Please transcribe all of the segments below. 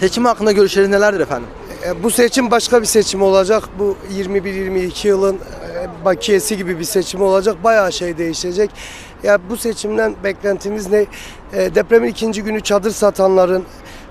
Seçim hakkında görüşleriniz nelerdir efendim? E, Bu seçim başka bir seçim olacak. Bu 21-22 yılın e, bakiyesi gibi bir seçim olacak. Bayağı şey değişecek. Ya bu seçimden beklentimiz ne? E, Depremin ikinci günü çadır satanların,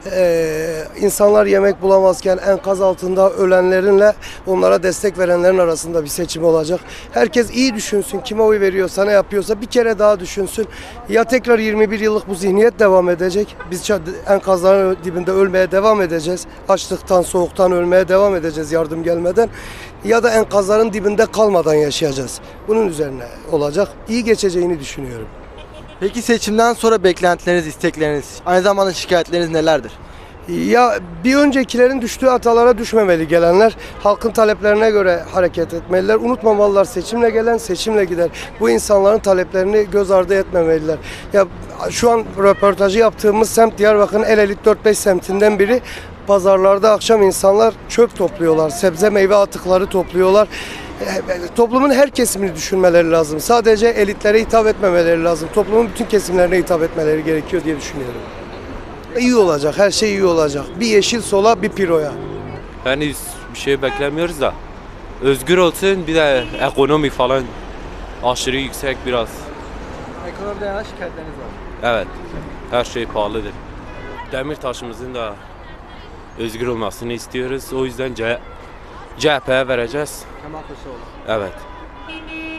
e, insanlar yemek bulamazken enkaz altında ölenlerinle onlara destek verenlerin arasında bir seçim olacak. Herkes iyi düşünsün. Kime oy veriyorsa ne yapıyorsa bir kere daha düşünsün. Ya tekrar 21 yıllık bu zihniyet devam edecek. Biz enkazların dibinde ölmeye devam edeceğiz. Açlıktan, soğuktan ölmeye devam edeceğiz yardım gelmeden. Ya da enkazların dibinde kalmadan yaşayacağız. Bunun üzerine olacak. İyi geçeceğini düşünüyorum. Peki seçimden sonra beklentileriniz, istekleriniz, aynı zamanda şikayetleriniz nelerdir? Ya bir öncekilerin düştüğü hatalara düşmemeli gelenler. Halkın taleplerine göre hareket etmeliler. Unutmamalılar seçimle gelen seçimle gider. Bu insanların taleplerini göz ardı etmemeliler. Ya şu an röportajı yaptığımız semt Diyarbakır'ın el elit 4-5 semtinden biri. Pazarlarda akşam insanlar çöp topluyorlar. Sebze meyve atıkları topluyorlar. Toplumun her kesimini düşünmeleri lazım. Sadece elitlere hitap etmemeleri lazım. Toplumun bütün kesimlerine hitap etmeleri gerekiyor diye düşünüyorum. İyi olacak, her şey iyi olacak. Bir yeşil sola, bir piroya. Henüz bir şey beklemiyoruz da. Özgür olsun bir de ekonomi falan aşırı yüksek biraz. Ekonomide yana şikayetleriniz var. Evet. Her şey pahalıdır. Demirtaş'ımızın da özgür olmasını istiyoruz. O yüzden CHP'ye vereceğiz. Kemal Kılıçdaroğlu. Evet.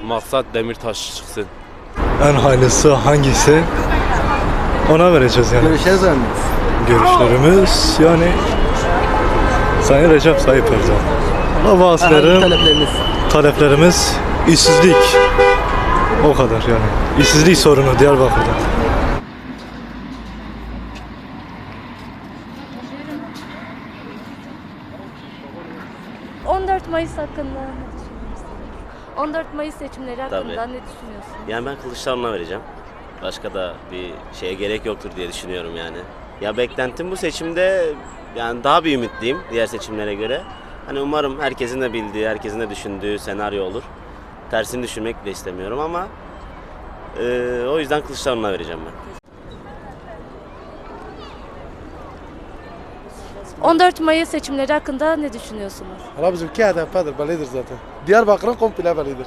Maksat Demirtaş çıksın. En hayırlısı hangisi? Ona vereceğiz yani. Görüşleriniz önemli. Görüşlerimiz yani Sayın Recep Tayyip Erdoğan. Ama Herhangi bazıları talepleriniz. taleplerimiz işsizlik. O kadar yani. İşsizlik sorunu Diyarbakır'da. 14 Mayıs hakkında ne düşünüyorsun? 14 Mayıs seçimleri hakkında Tabii. ne düşünüyorsun? Yani ben Kılıçdaroğlu'na vereceğim. Başka da bir şeye gerek yoktur diye düşünüyorum yani. Ya beklentim bu seçimde yani daha bir ümitliyim diğer seçimlere göre. Hani umarım herkesin de bildiği, herkesin de düşündüğü senaryo olur. Tersini düşünmek de istemiyorum ama eee, o yüzden Kılıçdaroğlu'na vereceğim ben. 14 Mayıs seçimleri hakkında ne düşünüyorsunuz? Valla bizimki HDP'dir, bellidir zaten. Diyarbakır'ın komple bellidir.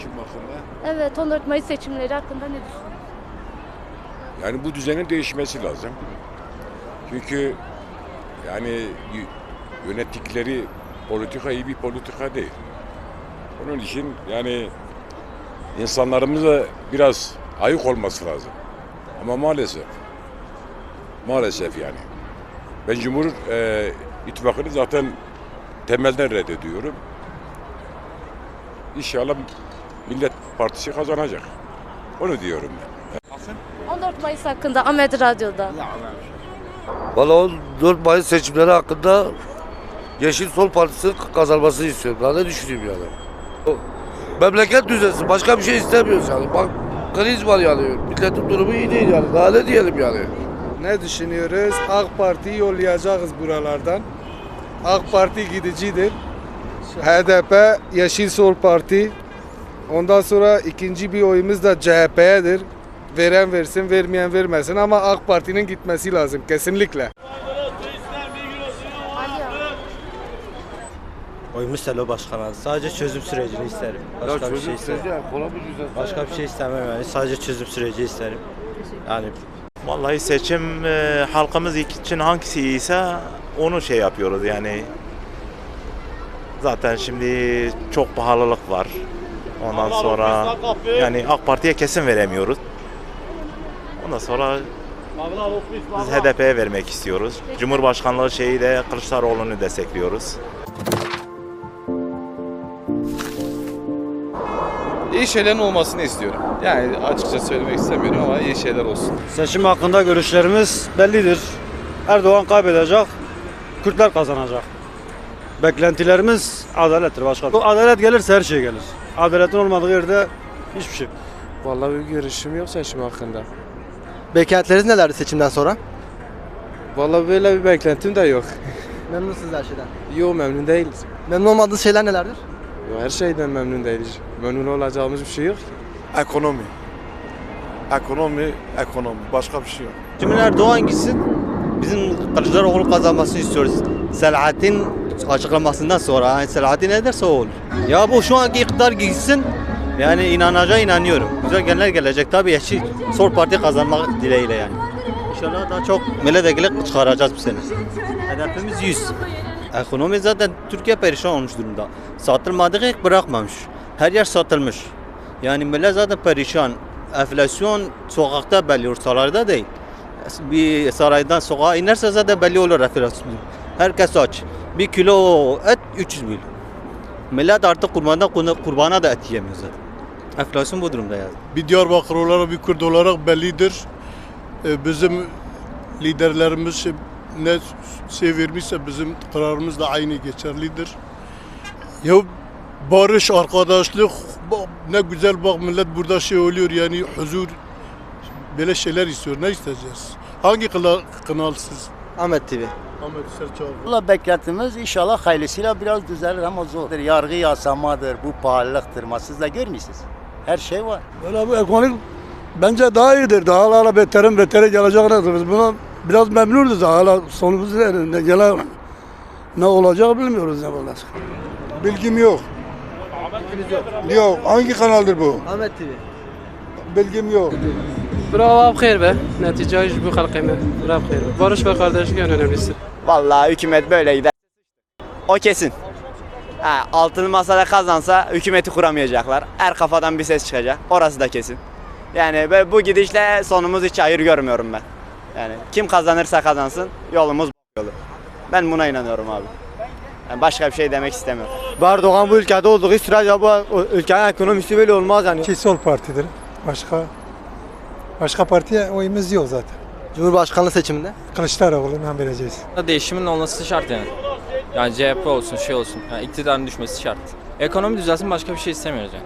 Kim bakımda? Evet 14 Mayıs seçimleri hakkında ne düşünüyorsunuz? Yani bu düzenin değişmesi lazım. Çünkü yani yönettikleri politika iyi bir politika değil. Onun için yani insanlarımıza biraz ayık olması lazım. Ama maalesef, maalesef yani. Ben Cumhur e, İttifakı'nı zaten temelden reddediyorum. İnşallah Millet Partisi kazanacak. Onu diyorum ben. 14 Mayıs hakkında Ahmet Radyo'da. Valla o 4 Mayıs seçimleri hakkında Yeşil Sol Partisi kazanmasını istiyorum. Ben ne düşüneyim yani. Memleket düzelsin. Başka bir şey istemiyoruz yani. Bak kriz var yani. Milletin durumu iyi değil yani. Daha ne diyelim yani. Ne düşünüyoruz? AK Parti'yi yollayacağız buralardan. AK Parti gidicidir. HDP, Yeşil Sol Parti. Ondan sonra ikinci bir oyumuz da CHP'yedir. Veren versin, vermeyen vermesin ama AK Parti'nin gitmesi lazım kesinlikle. Oyumuz Selo Başkan'a. Sadece çözüm sürecini isterim. Başka bir şey istemem. Başka bir şey istemem yani. Sadece çözüm süreci isterim. Yani Vallahi seçim e, halkımız için hangisi iyiyse onu şey yapıyoruz yani. Zaten şimdi çok pahalılık var. Ondan sonra yani AK Parti'ye kesin veremiyoruz. Ondan sonra biz HDP'ye vermek istiyoruz. Cumhurbaşkanlığı şeyi de Kılıçdaroğlu'nu destekliyoruz. İyi şeylerin olmasını istiyorum. Yani açıkça söylemek istemiyorum ama iyi şeyler olsun. seçim hakkında görüşlerimiz bellidir. Erdoğan kaybedecek, Kürtler kazanacak. Beklentilerimiz adalettir başka. Bu adalet gelirse her şey gelir. Adaletin olmadığı yerde hiçbir şey. Vallahi bir görüşüm yok seçim hakkında. Beklentileriniz nelerdir seçimden sonra? Vallahi böyle bir beklentim de yok. Memnunsunuz her şeyden. Yok memnun değiliz. Memnun olmadığınız şeyler nelerdir? Her şeyden memnun değiliz. Memnun olacağımız bir şey yok. Ekonomi. Ekonomi, ekonomi. Başka bir şey yok. Şimdi Erdoğan gitsin. Bizim Kılıçdaroğlu kazanmasını istiyoruz. Selahattin açıklamasından sonra yani Selahattin ne derse o olur. Ya bu şu anki iktidar gitsin. Yani inanacağı inanıyorum. Güzel genler gelecek tabii Yeşil Sol Parti kazanmak dileğiyle yani. İnşallah daha çok milletvekili çıkaracağız bu sene. Hedefimiz 100. Ekonomi zaten Türkiye perişan olmuş durumda. Satılmadığı hiç bırakmamış. Her yer satılmış. Yani millet zaten perişan. Enflasyon sokakta belli olur, sarayda değil. Bir saraydan sokağa inerse zaten belli olur enflasyon. Herkes aç. Bir kilo et 300 milyon. Millet artık kurbana, kurbana da et yiyemiyor zaten. Enflasyon bu durumda yani. Bir Diyarbakır olarak, bir Kürt olarak bellidir. Ee, Bizim liderlerimiz ne şey vermişse bizim kararımız da aynı geçerlidir. Ya barış, arkadaşlık, ne güzel bak millet burada şey oluyor yani huzur böyle şeyler istiyor. Ne isteyeceğiz? Hangi kanal, kanalsız? Ahmet TV. Ahmet Serçoğlu. Valla beklentimiz inşallah hayırlısıyla biraz düzelir ama zordur. Yargı yasamadır, bu pahalılıktır. Ma Siz de görmüyorsunuz. Her şey var. Valla bu ekonomik bence daha iyidir. Daha hala beterin betere gelecek. Biz buna biraz memnunuz. Hala sonumuz ne, ne, gene ne olacak bilmiyoruz ne olacak. Bilgim yok. Yok. Hangi kanaldır bu? Ahmet TV. Bilgim yok. Bravo bxeyr be. Netice bu halkime. Bravo bxeyr. Barış ve kardeşlik en önemlisi. Vallahi hükümet böyle gider. O kesin. Ha, altılı masada kazansa hükümeti kuramayacaklar. Her kafadan bir ses çıkacak. Orası da kesin. Yani böyle bu gidişle sonumuz hiç hayır görmüyorum ben. Yani kim kazanırsa kazansın yolumuz bu yolu. Ben buna inanıyorum abi. Yani başka bir şey demek istemiyorum. Erdoğan bu ülkede olduğu sürece bu ülkenin ekonomisi böyle olmaz yani. Şey sol partidir. Başka başka partiye oyumuz yok zaten. Cumhurbaşkanlığı seçiminde. Kılıçdaroğlu'na vereceğiz. Değişimin olması şart yani. Yani CHP olsun, şey olsun. Yani iktidarın düşmesi şart. Ekonomi düzelsin başka bir şey istemiyoruz yani.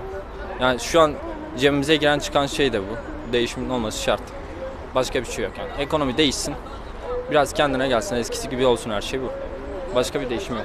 Yani şu an cebimize giren çıkan şey de bu. Değişimin olması şart. Başka bir şey yok yani. Ekonomi değişsin. Biraz kendine gelsin. Eskisi gibi olsun her şey bu. Başka bir değişim yok.